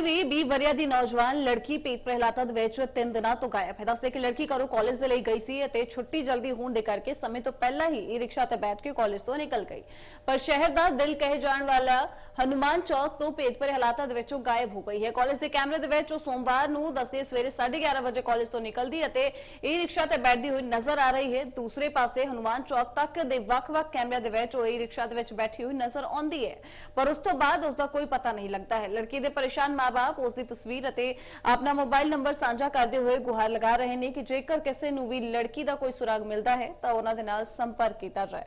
ਬਰਨਾਲੇ ਵੀ 20 ਵਰਿਆ ਦੀ ਨੌਜਵਾਨ ਲੜਕੀ ਪੇਟ ਪ੍ਰਹਿਲਾਤਾ ਦੇ ਵਿੱਚ ਤਿੰਨ ਦਿਨਾਂ ਤੋਂ ਗਾਇਬ ਹੈ। ਦੱਸਦੇ ਕਿ ਲੜਕੀ ਘਰੋਂ ਕਾਲਜ ਦੇ ਲਈ ਗਈ ਸੀ ਅਤੇ ਛੁੱਟੀ ਜਲਦੀ ਹੋਣ ਦੇ ਕਰਕੇ ਸਮੇਂ ਤੋਂ ਪਹਿਲਾਂ ਹੀ ਇਹ ਰਿਕਸ਼ਾ ਤੇ ਬੈਠ ਕੇ ਕਾਲਜ ਤੋਂ ਨਿਕਲ ਗਈ। ਪਰ ਸ਼ਹਿਰ ਦਾ ਦਿਲ ਕਹੇ ਜਾਣ ਵਾਲਾ ਹਨੂਮਾਨ ਚੌਕ ਤੋਂ ਪੇਟ ਪ੍ਰਹਿਲਾਤਾ ਦੇ ਵਿੱਚੋਂ ਗਾਇਬ ਹੋ ਗਈ ਹੈ। ਕਾਲਜ ਦੇ ਕੈਮਰੇ ਦੇ ਵਿੱਚ ਉਹ ਸੋਮਵਾਰ ਨੂੰ ਦੱਸਦੇ ਸਵੇਰੇ 11:30 ਵਜੇ ਕਾਲਜ ਤੋਂ ਨਿਕਲਦੀ ਅਤੇ ਈ ਰਿਕਸ਼ਾ ਤੇ ਬੈਠਦੀ ਹੋਈ ਨਜ਼ਰ ਆ ਰਹੀ ਹੈ। ਦੂਸਰੇ ਪਾਸੇ ਹਨੂਮਾਨ ਚੌਕ ਤੱਕ ਦੇ ਵੱਖ-ਵੱਖ ਕੈਮਰਿਆਂ ਦੇ ਵਿੱਚ ਉਹ ਈ ਰਿਕਸ਼ਾ ਦੇ ਵਿੱਚ ਬੈਠੀ ਹੋਈ ਨਜ਼ਰ ਆਉਂਦੀ ਹੈ। ਪਰ ਉਸ ਤੋਂ ਬਾਅਦ ਉਸ ਦਾ ਕੋਈ ਪਤਾ ਨਹੀਂ ਲੱਗਦਾ ਹੈ। ਲੜਕੀ ਦੇ ਪਰੇਸ਼ਾਨ ਮਾਪੇ ਉਸ ਦੀ ਤਸਵੀਰ ਅਤੇ ਆਪਣਾ ਮੋਬਾਈਲ ਨੰਬਰ ਸਾਂਝਾ ਕਰਦੇ ਹੋਏ ਗੁਹਾਰ ਲਗਾ ਰਹੇ ਨੇ ਕਿ ਜੇਕਰ ਕਿਸੇ ਨੂੰ ਵੀ ਲੜਕੀ ਦਾ ਕੋਈ ਸੁਰਾਗ ਮਿਲਦਾ ਹੈ, ਤਾਂ ਉਹਨਾਂ ਦੇ ਨਾਲ ਸੰਪਰਕ ਕੀਤਾ ਜਾਏ।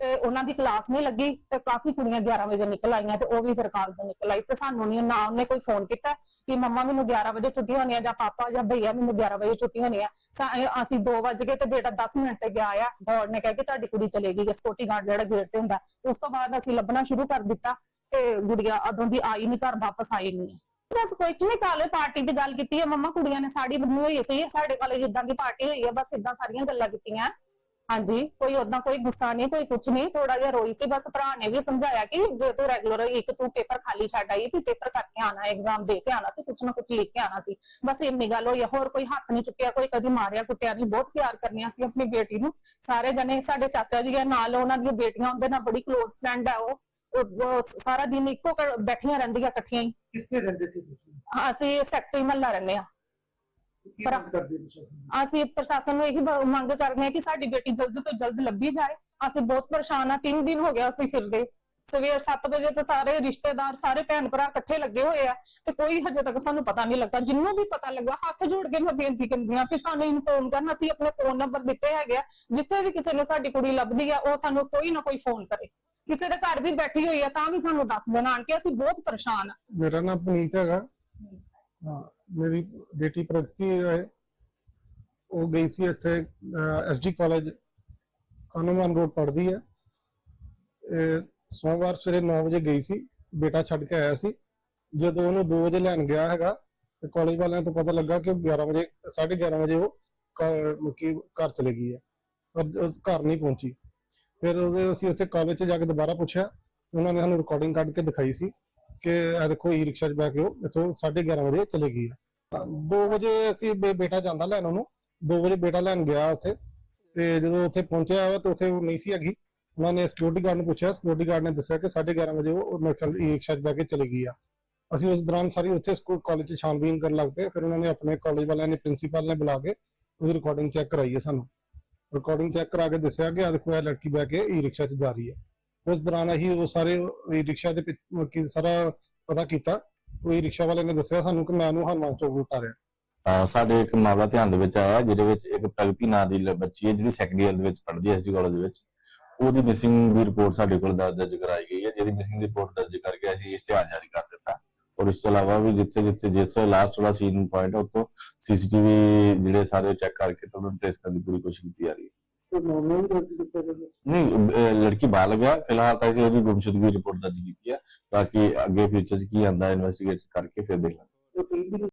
ਤੇ ਉਹਨਾਂ ਦੀ ਕਲਾਸ ਨਹੀਂ ਲੱਗੀ ਤੇ ਕਾਫੀ ਕੁੜੀਆਂ 11 ਵਜੇ ਨਿਕਲ ਆਈਆਂ ਤੇ ਉਹ ਵੀ ਫਿਰ ਕਾਲਜ ਤੋਂ ਨਿਕਲ ਆਈ ਤੇ ਸਾਨੂੰ ਨਹੀਂ, ਨਾ ਉਹਨੇ ਕੋਈ ਫੋਨ ਕੀਤਾ ਕਿ ਮੰਮਾ ਮੈਨੂੰ 11 ਵਜੇ ਛੁੱਟੀ ਹੋਣੀ ਆ ਜਾਂ ਪਾਪਾ ਜਾਂ ਭਈਆ ਮੈਨੂੰ 11 ਵਜੇ ਛੁੱਟੀ ਹੋਣੀ ਆ ਅਸੀਂ 2 ਵਜੇ ਗਏ ਤੇ ਬੇਟਾ 10 ਮਿੰਟ ਤੇ ਗਿਆ ਆ। ਗੌਰ ਨੇ ਕਹਿ ਕੇ ਤੁਹਾਡੀ ਕੁੜੀ ਚਲੇ ਗਈ ਸਕਿਉਰਟੀ ਗਾਰਡ ਜਿਹੜਾ ਗੇਟ ਤੇ ਹੁੰਦਾ। ਉਸ ਤੋਂ ਬਾਅਦ ਅਸੀਂ ਲੱਭਣਾ ਸ਼ੁਰੂ ਕਰ ਦਿੱਤਾ। ਤੇ ਗੁੜੀਆ ਅਦੋਂ ਦੀ ਆਈ ਨਹੀਂ ਘਰ ਵਾਪਸ ਆਈ ਨਹੀਂ ਬਸ ਕੋਈ ਨਹੀਂ ਕਾਲੇ ਪਾਰਟੀ ਦੀ ਗੱਲ ਕੀਤੀ ਹੈ ਮੰਮਾ ਕੁੜੀਆਂ ਨੇ ਸਾੜੀ ਬੰਨੀ ਹੋਈ ਸੀ ਸਾਡੇ ਕਾਲਜ ਇਦਾਂ ਦੀ ਪਾਰਟੀ ਹੋਈ ਹੈ ਬਸ ਇਦਾਂ ਸਾਰੀਆਂ ਗੱਲਾਂ ਕੀਤੀਆਂ। ਹਾਂਜੀ ਕੋਈ ਉਦਾਂ ਕੋਈ ਗੁੱਸਾ ਨਹੀਂ ਕੋਈ ਕੁਝ ਨਹੀਂ ਥੋੜਾ ਜਿਹਾ ਰੋਈ ਸੀ ਬਸ ਭਰਾ ਨੇ ਵੀ ਸਮਝਾਇਆ ਕਿ ਜੇ ਤੂੰ ਰੈਗੂਲਰ ਇੱਕ ਤੂੰ ਪੇਪਰ ਖਾਲੀ ਛੱਡ ਆਈ ਵੀ ਪੇਪਰ ਕਰਕੇ ਆਣਾ ਐਗਜ਼ਾਮ ਦੇ ਕੇ ਆਣਾ ਸੀ ਕੁਝ ਨਾ ਕੁਝ ਲਿਖ ਕੇ ਆਣਾ ਸੀ। ਬਸ ਇੰਨੀ ਗੱਲ ਹੋਈ ਆ, ਹੋਰ ਕੋਈ ਹੱਥ ਨਹੀਂ ਚੁੱਕਿਆ ਕੋਈ ਕਦੀ ਮਾਰਿਆ ਕੁੱਟਿਆ ਨਹੀਂ ਬਹੁਤ ਪਿਆਰ ਕਰਨੀਆਂ ਸੀ ਆਪਣੀ ਬੇਟੀ ਨੂੰ। ਸਾਰੇ ਜਣੇ ਸਾਡੇ ਚਾਚਾ ਜੀ ਆ ਨਾਲ ਉਹਨਾਂ ਦੀਆਂ ਬੇਟੀਆਂ ਉਹਦੇ ਨਾਲ ਬੜੀ ক্লোਜ਼ ਫਰੈਂਡ ਆ ਉਹ। ਉਹ- ਸਾਰਾ ਦਿਨ ਇੱਕੋ ਘਰ ਬੈਠੀਆਂ ਰਹਿੰਦੀਆਂ ਇਕੱਠੀਆਂ ਹੀ। ਕਿੱਥੇ ਰਹਿੰਦੇ ਸੀ ਤੁਸੀਂ? ਅਸੀਂ ਸੈਕਟਰੀ ਮਹੱਲਾ ਰਹਿੰਦੇ ਆ ਕੀ ਪਰ- ਮੰਗ ਕਰਦੇ ਪ੍ਰਸ਼ਾਸਨ ਅਸੀਂ ਪ੍ਰਸ਼ਾਸਨ ਨੂੰ ਇਹੀ ਬ- ਮੰਗ ਕਰਨੇ ਹਾਂ ਕਿ ਸਾਡੀ ਬੇਟੀ ਜਲਦ ਤੋਂ ਜਲਦ ਲੱਭੀ ਜਾਏ। ਅਸੀਂ ਬਹੁਤ ਪਰੇਸ਼ਾਨ ਆ ਤਿੰਨ ਦਿਨ ਹੋ ਗਿਆ ਅਸੀਂ ਫਿਰਦੇ। ਸਵੇਰ 7 ਵਜੇ ਤੋਂ ਸਾਰੇ ਰਿਸ਼ਤੇਦਾਰ ਸਾਰੇ ਭੈਣ ਭਰਾ ਇਕੱਠੇ ਲੱਗੇ ਹੋਏ ਆ ਤੇ ਕੋਈ ਹਜੇ ਤੱਕ ਸਾਨੂੰ ਪਤਾ ਨਹੀਂ ਲੱਗਾ ਜਿੰਨੂੰ ਵੀ ਪਤਾ ਲੱਗਾ ਹੱਥ ਜੋੜ ਕੇ ਮੈਂ ਬੇਨਤੀ ਕਰਦੀ ਹਾਂ ਕਿ ਸਾਨੂੰ ਇਨਫੋਰਮ ਕਰਨ। ਅਸੀਂ ਆਪਣੇ ਫੋਨ ਨੰਬਰ ਦਿੱਤੇ ਹੈਗੇ ਆ। ਜਿੱਥੇ ਵੀ ਕਿਸੇ ਨੂੰ ਸਾਡੀ ਕੁੜੀ ਲੱਭਦੀ ਆ ਉਹ ਸਾਨੂੰ ਕੋਈ ਨਾ ਕੋਈ ਫੋਨ ਕਰੇ। ਕਿਸੇ ਦੇ ਘਰ ਵੀ ਬੈਠੀ ਹੋਈ ਆ ਤਾਂ ਵੀ ਸਾਨੂੰ ਦੱਸ ਦੇਣ ਆਣ ਕੇ ਅਸੀਂ ਬਹੁਤ ਪਰੇਸ਼ਾਨ ਆ। ਮੇਰਾ ਨਾਮ ਪੁਨੀਤ ਹੈਗਾ। ਹਾਂ। ਮੇਰੀ ਬੇਟੀ ਪ੍ਰਗਤੀ ਹੈ। ਉਹ ਗਈ ਸੀ ਇੱਥੇ ਐਸਡੀ ਕਾਲਜ ਕਾਨੂੰਨ ਰੋਡ ਪੜ੍ਹਦੀ ਹੈ। ਇਹ ਸੋਮਵਾਰ ਸਵੇਰੇ 9 ਵਜੇ ਗਈ ਸੀ ਬੇਟਾ ਛੱਡ ਕੇ ਆਇਆ ਸੀ। ਜਦੋਂ ਉਹਨੂੰ 2 ਵਜੇ ਲੈਣ ਗਿਆ ਹੈਗਾ ਤੇ ਕਾਲਜ ਵਾਲਿਆਂ ਤੋਂ ਪਤਾ ਲੱਗਾ ਕਿ ਉਹ 11 ਵਜੇ 11:30 ਵਜੇ ਉਹ ਘਰ ਕਿ ਘਰ ਚਲੇ ਗਈ ਹੈ। ਪਰ ਉਹ ਘਰ ਨਹੀਂ ਪਹੁੰਚੀ। ਫਿਰ ਉਹਦੇ ਅਸੀਂ ਉੱਥੇ ਕਾਲਜ 'ਚ ਜਾ ਕੇ ਦੁਬਾਰਾ ਪੁੱਛਿਆ, ਉਹਨਾਂ ਨੇ ਸਾਨੂੰ ਰਿਕਾਰਡਿੰਗ ਕੱਢ ਕੇ ਦਿਖਾਈ ਸੀ ਕਿ ਇਹ ਦੇਖੋ ਈ ਰਿਕਸ਼ਾ 'ਚ ਬੈ ਕੇ ਉਹ ਇੱਥੋਂ 11:30 ਵਜੇ ਚਲੇ ਗਈ ਹੈ। 2 ਵਜੇ ਅਸੀਂ ਬੇ- ਬੇਟਾ ਜਾਂਦਾ ਲੈਣ ਉਹਨੂੰ 2 ਵਜੇ ਬੇਟਾ ਲੈਣ ਗਿਆ ਉੱਥੇ ਤੇ ਜਦੋਂ ਉੱਥੇ ਪਹੁੰਚਿਆ ਵਾ ਉੱਥੇ ਉਹ ਨਹੀਂ ਸੀ ਹੈਗੀ, ਉਹਨਾਂ ਨੇ ਸਿਕਿਉਰਿਟੀ ਗਾਰਡ ਨੂੰ ਪੁੱਛਿਆ ਸਿਕਿਉਰਿਟੀ ਗਾਰਡ ਨੇ ਦੱਸਿਆ ਕਿ 11:30 ਵਜੇ ਉਹ ਮੇਰੇ ਖਿਆਲ ਈ ਰਿਕਸ਼ਾ 'ਚ ਬੈ ਕੇ ਚਲੇ ਗਈ ਆ। ਅਸੀਂ ਉਸ ਦੌਰਾਨ ਸਾਰੀ ਉੱਥੇ ਸਕੂਲ ਕਾਲਜ 'ਚ ਛਾਣਬੀਨ ਕਰਨ ਲੱਗ ਪਏ, ਫਿਰ ਉਹਨਾਂ ਨੇ ਆਪਣੇ ਕਾਲਜ ਵਾਲਿਆਂ ਨੇ ਪ੍ਰਿੰਸੀਪਲ ਨੇ ਬੁਲਾ ਕੇ ਉਹਦੀ ਰਿਕਾਰਡਿੰਗ ਚੈੱਕ ਕਰਾਈ ਹੈ ਸਾਨੂੰ। ਰਿਕਾਰਡਿੰਗ ਚੈੱਕ ਕਰਾ ਕੇ ਦੱਸਿਆ ਕਿ ਆ ਦੇਖੋ, ਇਹ ਲੜਕੀ ਬੈ ਕੇ ਈ ਰਿਕਸ਼ਾ 'ਚ ਜਾ ਰਹੀ ਹੈ। ਉਸ ਦੌਰਾਨ ਅਸੀਂ ਉਹ ਸਾਰੇ ਈ ਰਿਕਸ਼ਾ ਦੇ ਪਿੱਛ- ਸਾਰਾ ਪਤਾ ਕੀਤਾ। ਕੋਈ ਰਿਕਸ਼ਾ ਵਾਲੇ ਨੇ ਦੱਸਿਆ ਸਾਨੂੰ ਕਿ ਮੈਂ ਉਹਨੂੰ ਹਨੂੰਮਾਨ ਚੌਕ ਉਤਾਰਿਆ। ਸਾਡੇ ਇੱਕ ਮਾਮਲਾ ਧਿਆਨ ਦੇ ਵਿੱਚ ਆਇਆ, ਜਿਹਦੇ ਵਿੱਚ ਇੱਕ ਪ੍ਰਗਤੀ ਨਾਂ ਦੀ ਬੱਚੀ ਹੈ, ਜਿਹੜੀ ਸੈਕੰਡਰੀ ਈਅਰ ਦੇ ਵਿੱਚ ਪੜ੍ਹਦੀ ਹੈ ਐਸਡੀ ਕਾਲਜ ਦੇ ਵਿੱਚ। ਉਹਦੀ ਮਿਸਿੰਗ ਦੀ ਰਿਪੋਰਟ ਸਾਡੇ ਕੋਲ ਦਰਜ ਕਰਾਈ ਗਈ ਹੈ, ਜਿਹਦੀ ਮਿਸਿੰਗ ਦੀ ਰਿਪੋਰਟ ਦਰਜ ਕਰਕੇ ਅਸੀਂ ਇਸ਼ਤਿਹਾਰ ਜਾਰੀ ਕਰ ਦਿੱਤਾ। ਔਰ ਇਸ ਤੋਂ ਇਲਾਵਾ ਵੀ ਜਿੱਥੇ ਜਿੱਥੇ ਜਿਸ ਲਾਸਟ ਵਾਲਾ ਸੀਨ ਪੁਆਇੰਟ ਹੈ ਉੱਥੋਂ ਸੀਸੀਟੀਵੀ ਜਿਹੜੇ ਸਾਰੇ ਚੈੱਕ ਕਰਕੇ ਤੇ ਉਹਨੂੰ ਟ੍ਰੇਸ ਕਰਨ ਦੀ ਪੂਰੀ ਕੋਸ਼ਿਸ਼ ਕੀਤੀ ਜਾ ਰਹੀ ਹੈ। ਗਿਆ? ਨਹੀਂ ਲੜਕੀ ਬਾਲਗ ਹੈ ਫਿਲਹਾਲ ਤਾਂ ਅਸੀਂ ਉਹਦੀ ਗੁੰਮਸ਼ੁਦਗੀ ਰਿਪੋਰਟ ਦਰਜ ਕੀਤੀ ਹੈ। ਬਾਕੀ ਅੱਗੇ ਫਿਊਚਰ 'ਚ ਕੀ ਆਂਦਾ ਇਨਵੈਸਟੀਗੇਟ ਕਰਕੇ ਫਿਰ ਟੀਮ ਵੀ